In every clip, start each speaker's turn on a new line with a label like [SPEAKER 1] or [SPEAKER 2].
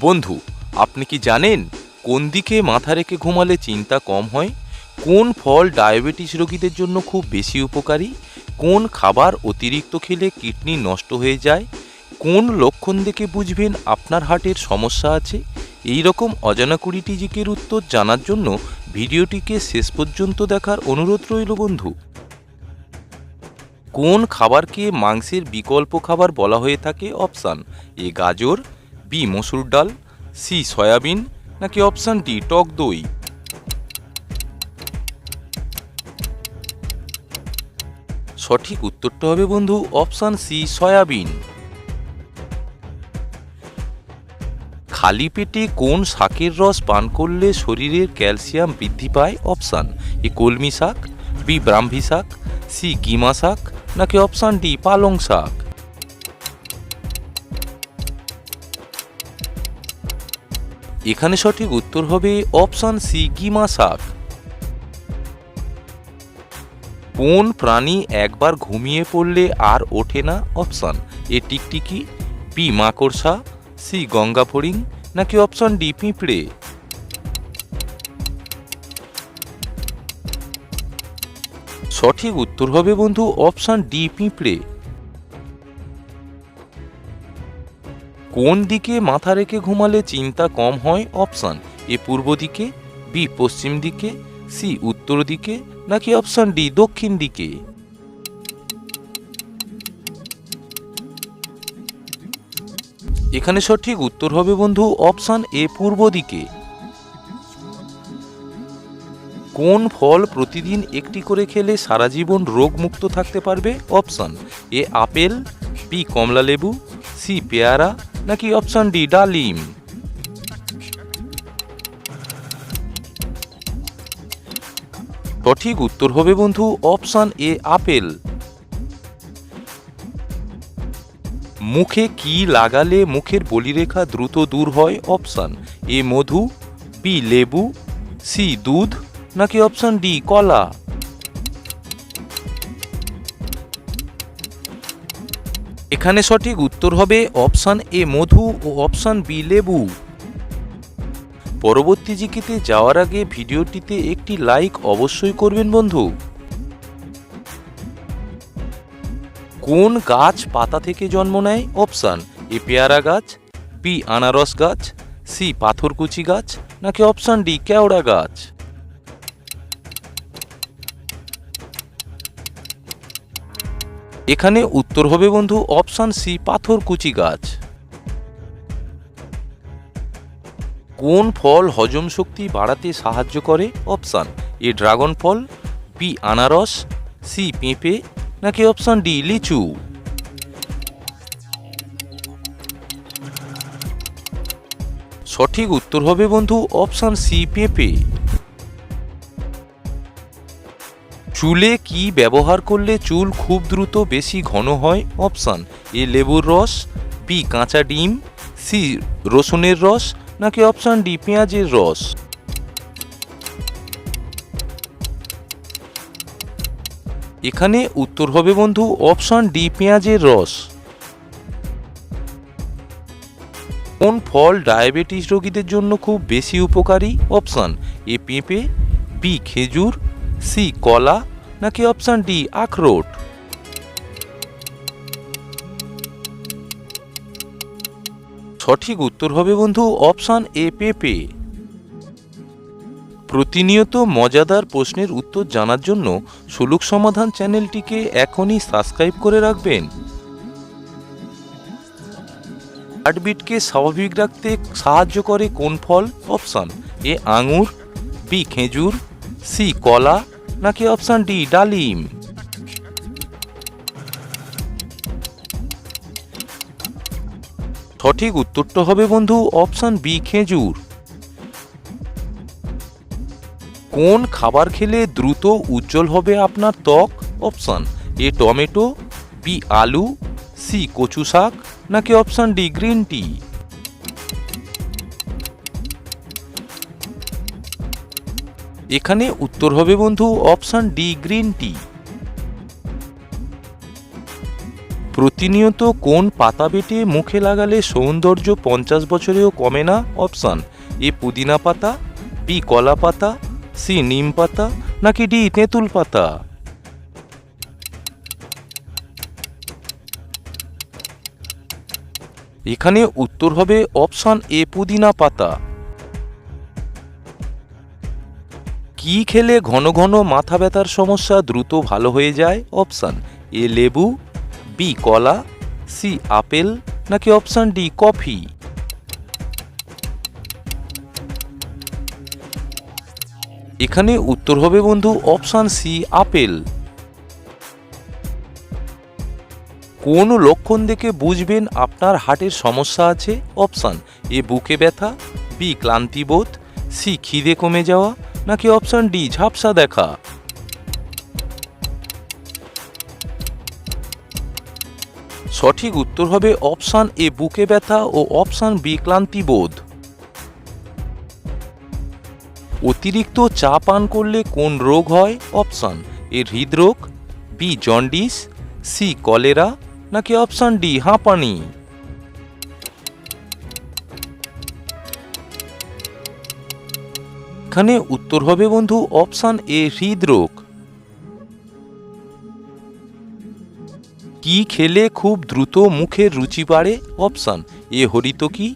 [SPEAKER 1] বন্ধু, আপনি কি জানেন কোন দিকে মাথা রেখে ঘুমালে চিন্তা কম হয়? কোন ফল ডায়াবেটিস রোগীদের জন্য খুব বেশি উপকারী? কোন খাবার অতিরিক্ত খেলে কিডনি নষ্ট হয়ে যায়? কোন লক্ষণ দেখে বুঝবেন আপনার হার্টের সমস্যা আছে? এই রকম অজানা কুড়িটি জিকের উত্তর জানার জন্য ভিডিওটিকে শেষ পর্যন্ত দেখার অনুরোধ রইল বন্ধু। কোন খাবারকে মাংসের বিকল্প খাবার বলা হয়ে থাকে? অপশান, এ গাজর বি মসুর ডাল, সি সয়াবিন, নাকি অপশান ডি টক দই? সঠিক উত্তরটা হবে বন্ধু অপশান সি সয়াবিন। খালি পেটে কোন শাকের রস পান করলে শরীরের ক্যালসিয়াম বৃদ্ধি পায়? অপশান এ কলমি শাক, বি ব্রাহ্মী শাক, সি কিমা শাক, নাকি অপশান ডি পালং শাক? এখানে সঠিক উত্তর হবে অপশান সি কিমা শাক। কোন প্রাণী একবার ঘুমিয়ে পড়লে আর ওঠে না? অপশান এ, টিকটিকি পি মাকড়সা, সি, গঙ্গা ফড়িং, নাকি অপশান ডি, পিঁপড়ে। সঠিক উত্তর হবে বন্ধু অপশান ডি, পিঁপড়ে। কোন দিকে মাথা রেখে ঘুমালে চিন্তা কম হয় অপশান এ পূর্ব দিকে, বি পশ্চিম দিকে, সি উত্তর দিকে, নাকি অপশান ডি দক্ষিণ দিকে? এখানে সঠিক উত্তর হবে বন্ধু অপশান এ পূর্ব দিকে। কোন ফল প্রতিদিন একটি করে খেলে সারা জীবন রোগমুক্ত থাকতে পারবে? অপশান এ আপেল, বি কমলা লেবু সি পেয়ারা নাকি অপশান ডি ডালিম? সঠিক উত্তর হবে বন্ধু অপশান এ আপেল। মুখে কি লাগালে মুখের বলিরেখা দ্রুত দূর হয়? অপশান এ মধু বি লেবু সি দুধ, নাকি অপশান ডি কলা? এখানে সঠিক উত্তর হবে অপশান এ মধু ও অপশান বি লেবু। পরবর্তী জিকিতে যাওয়ার আগে ভিডিওটিতে একটি লাইক অবশ্যই করবেন বন্ধু। কোন গাছ পাতা থেকে জন্ম নেয়? অপশান এ পেয়ারা গাছ, বি আনারস গাছ, সি পাথরকুচি গাছ, নাকি অপশান ডি কেওড়া গাছ? এখানে উত্তর হবে বন্ধু অপশান সি পাথরকুচি গাছ। কোন ফল হজম শক্তি বাড়াতে সাহায্য করে? অপশান এ, ড্রাগন ফল, বি, আনারস, সি, পেঁপে, নাকি অপশান ডি, লিচু। সঠিক উত্তর হবে বন্ধু অপশান সি, পেঁপে। চুলে কি ব্যবহার করলে চুল খুব দ্রুত বেশি ঘন হয়? অপশান, এ লেবুর রস, বি কাঁচা ডিম, সি রসুনের রস, নাকি অপশান ডি পেঁয়াজের রস? এখানে উত্তর হবে বন্ধু অপশান ডি পেঁয়াজের রস। কোন ফল ডায়াবেটিস রোগীদের জন্য খুব বেশি উপকারী? অপশান, এ পেঁপে, বি খেজুর সি কলা, নাকি অপশান ডি আখরোট? সঠিক উত্তর হবে বন্ধু অপশান এ পেঁপে। প্রতিনিয়ত মজাদার প্রশ্নের উত্তর জানার জন্য সুলুক সমাধান চ্যানেলটিকে এখনই সাবস্ক্রাইব করে রাখবেন। হার্টবিটকে স্বাভাবিক রাখতে সাহায্য করে কোন ফল? অপশান এ আঙুর বি খেজুর সি কলা নাকি অপশান ডি, ডালিম? সঠিক উত্তরটা হবে বন্ধু, অপশান বি, খেজুর। কোন খাবার খেলে দ্রুত উজ্জ্বল হবে আপনার ত্বক? অপশান এ, টমেটো, বি, আলু, সি, কচু শাক, নাকি অপশান ডি, গ্রিন টি? এখানে উত্তর হবে বন্ধু অপশান ডি গ্রিন টি। প্রতিনিয়ত কোন পাতা বেটে মুখে লাগালে সৌন্দর্য পঞ্চাশ বছরেও কমে না? অপশান, এ পুদিনা পাতা, বি কলা পাতা, সি নিম পাতা, নাকি ডি তেঁতুল পাতা? এখানে উত্তর হবে অপশান এ পুদিনা পাতা। কি খেলে ঘন ঘন মাথা ব্যথার সমস্যা দ্রুত ভালো হয়ে যায়? অপশান এ লেবু বি কলা সি আপেল, নাকি অপশান ডি কফি? এখানে উত্তর হবে বন্ধু অপশান সি আপেল। কোন লক্ষণ দেখে বুঝবেন আপনার হার্টের সমস্যা আছে? অপশান এ বুকে ব্যথা বি ক্লান্তিবোধ সি খিদে কমে যাওয়া নাকি অপশান ডি ঝাপসা দেখা? সঠিক উত্তর হবে অপশান এ বুকে ব্যথা ও অপশান বি ক্লান্তিবোধ অতিরিক্ত চা পান করলে কোন রোগ হয়? অপশান এ হৃদরোগ বি জন্ডিস সি কলেরা, নাকি অপশান ডি হাঁপানি? এখানে উত্তর হবে, বন্ধু, অপশান এ, হৃদরোগ। কি খেলে খুব দ্রুত মুখের রুচি বাড়ে? অপশান এ, হরিতকি,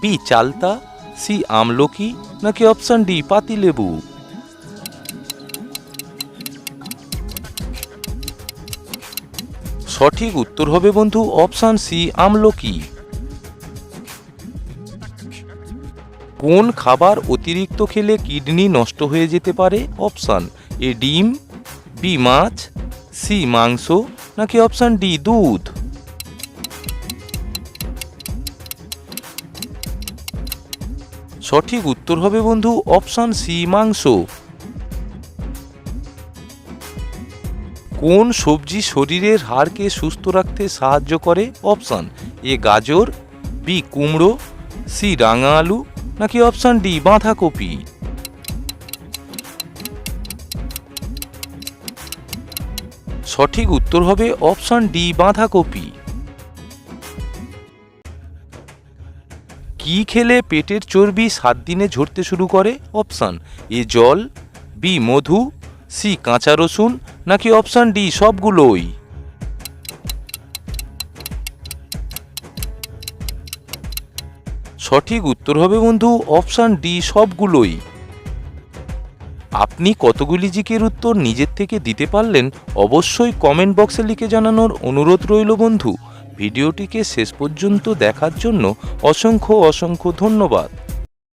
[SPEAKER 1] বি, চালতা, সি, আমলকি, নাকি অপশান ডি, পাতিলেবু? সঠিক উত্তর হবে, বন্ধু, অপশান সি, আমলকি। কোন খাবার অতিরিক্ত খেলে কিডনি নষ্ট হয়ে যেতে পারে? অপশান এ ডিম, বি মাছ, সি মাংস, নাকি অপশান ডি দুধ? সঠিক উত্তর হবে বন্ধু অপশান সি মাংস। কোন সবজি শরীরের হাড়কে সুস্থ রাখতে সাহায্য করে? অপশান এ গাজর, বি কুমড়ো, সি রাঙা আলু নাকি অপশান ডি বাঁধাকপি? সঠিক উত্তর হবে অপশান ডি বাঁধাকপি। কি খেলে পেটের চর্বি সাত দিনে ঝরতে শুরু করে? অপশান এ জল বি মধু সি কাঁচা রসুন, নাকি অপশান ডি সবগুলোই? সঠিক উত্তর হবে বন্ধু অপশান ডি সবগুলোই। আপনি কতগুলি জিকের উত্তর নিজের থেকে দিতে পারলেন অবশ্যই কমেন্ট বক্সে লিখে জানানোর অনুরোধ রইল বন্ধু। ভিডিওটিকে শেষ পর্যন্ত দেখার জন্য অসংখ্য অসংখ্য ধন্যবাদ।